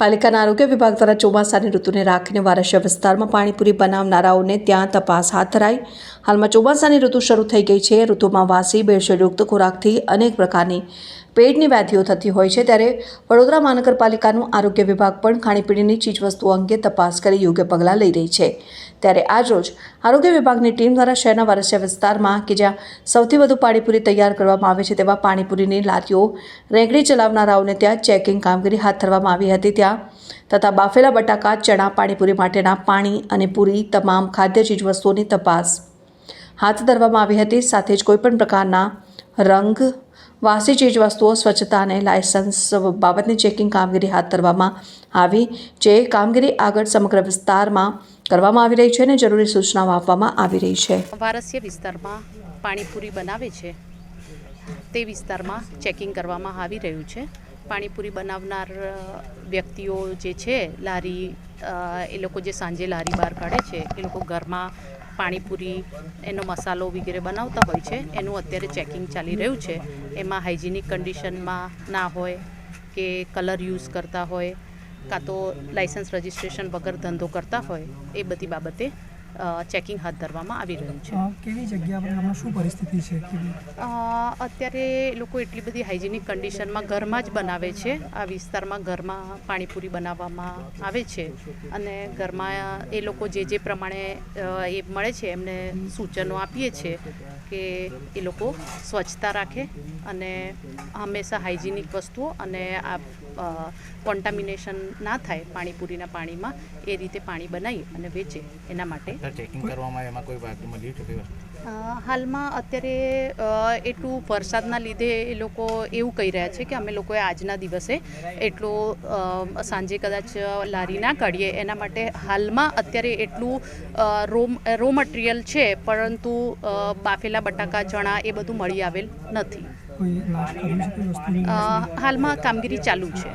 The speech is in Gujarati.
પાલિકાના આરોગ્ય વિભાગ દ્વારા ચોમાસાની ઋતુને રાખીને વારસિયા વિસ્તારમાં પાણીપુરી બનાવનારાઓને ત્યાં તપાસ હાથ ધરાઈ. હાલમાં ચોમાસાની ઋતુ શરૂ થઈ ગઈ છે. ઋતુમાં વાસી ભેળસેળયુક્ત ખોરાકથી અનેક પ્રકારની પેટની વ્યાધિઓ થતી હોય છે ત્યારે વડોદરા મહાનગરપાલિકાનું આરોગ્ય વિભાગ પણ ખાણીપીણીની ચીજવસ્તુઓ અંગે તપાસ કરી યોગ્ય પગલાં લઈ રહી છે. ત્યારે આજરોજ આરોગ્ય વિભાગની ટીમ દ્વારા શહેરના વરસ્યા વિસ્તારમાં કે જ્યાં સૌથી વધુ પાણીપુરી તૈયાર કરવામાં આવે છે તેવા પાણીપુરીની લારીઓ રેંગડી ચલાવનારાઓને ત્યાં ચેકિંગ કામગીરી હાથ ધરવામાં આવી હતી ત્યાં તથા બાફેલા બટાકા, ચણા, પાણીપુરી માટેના પાણી અને પૂરી તમામ ખાદ્ય ચીજવસ્તુઓની તપાસ હાથ ધરવામાં આવી હતી. સાથે જ કોઈપણ પ્રકારના રંગ વાસી ચીજવસ્તુઓ સ્વચ્છતા અને લાયસન્સ બાબતની ચેકિંગ કામગીરી હાથ ધરવામાં આવી જે કામગીરી આગળ સમગ્ર વિસ્તારમાં કરવામાં આવી રહી છે અને જરૂરી સૂચનાઓ આપવામાં આવી રહી છે. વારસ્ય વિસ્તારમાં પાણીપુરી બનાવે છે. તે વિસ્તારમાં ચેકિંગ કરવામાં આવી રહ્યું છે. પાણીપુરી બનાવનાર વ્યક્તિઓ જે છે, લારી એ લોકો જે સાંજે લારી બહાર કાઢે છે, એ લોકો ઘરમાં પાણીપુરી, એનો મસાલો વગેરે બનાવતા હોય છે. એનું અત્યારે ચેકિંગ ચાલી રહ્યું છે. એમાં હાઇજેનિક કન્ડિશનમાં ના હોય કે કલર યુઝ કરતા હોય, કાં તો લાઇસન્સ રજિસ્ટ્રેશન વગર ધંધો કરતા હોય, એ બધી બાબતે ચેકિંગ હાથ ધરવામાં આવી રહ્યું છે. કેવી જગ્યા પર હમણાં શું પરિસ્થિતિ છે? અત્યારે લોકો એટલી બધી હાઇજેનિક કન્ડિશનમાં ઘરમાં જ બનાવે છે. આ વિસ્તારમાં ઘરમાં પાણીપુરી બનાવવામાં આવે છે અને ઘરમાં એ લોકો જે જે પ્રમાણે એ મળે છે એમને સૂચનો આપીએ છીએ કે એ લોકો સ્વચ્છતા રાખે અને હંમેશા હાઇજેનિક વસ્તુઓ અને આ કોન્ટામિનેશન ના થાય પાણીપુરીના પાણીમાં એ રીતે પાણી બનાવી અને વેચે એના માટે સર ચેકિંગ કરવામાં એમાં કોઈ બાકી મળ્યું છે કોઈ હાલમાં અત્યારે એટલું વરસાદના લીધે એ લોકો એવું કહી રહ્યા છે કે અમે લોકોએ આજના દિવસે એટલો સાંજે કદાચ લારી ના કાઢીએ. એના માટે હાલમાં અત્યારે એટલું રો રો મટીરિયલ છે પરંતુ બાફેલા બટાકા ચણા એ બધું મળી આવેલ નથી. હાલમાં કામગીરી ચાલુ છે.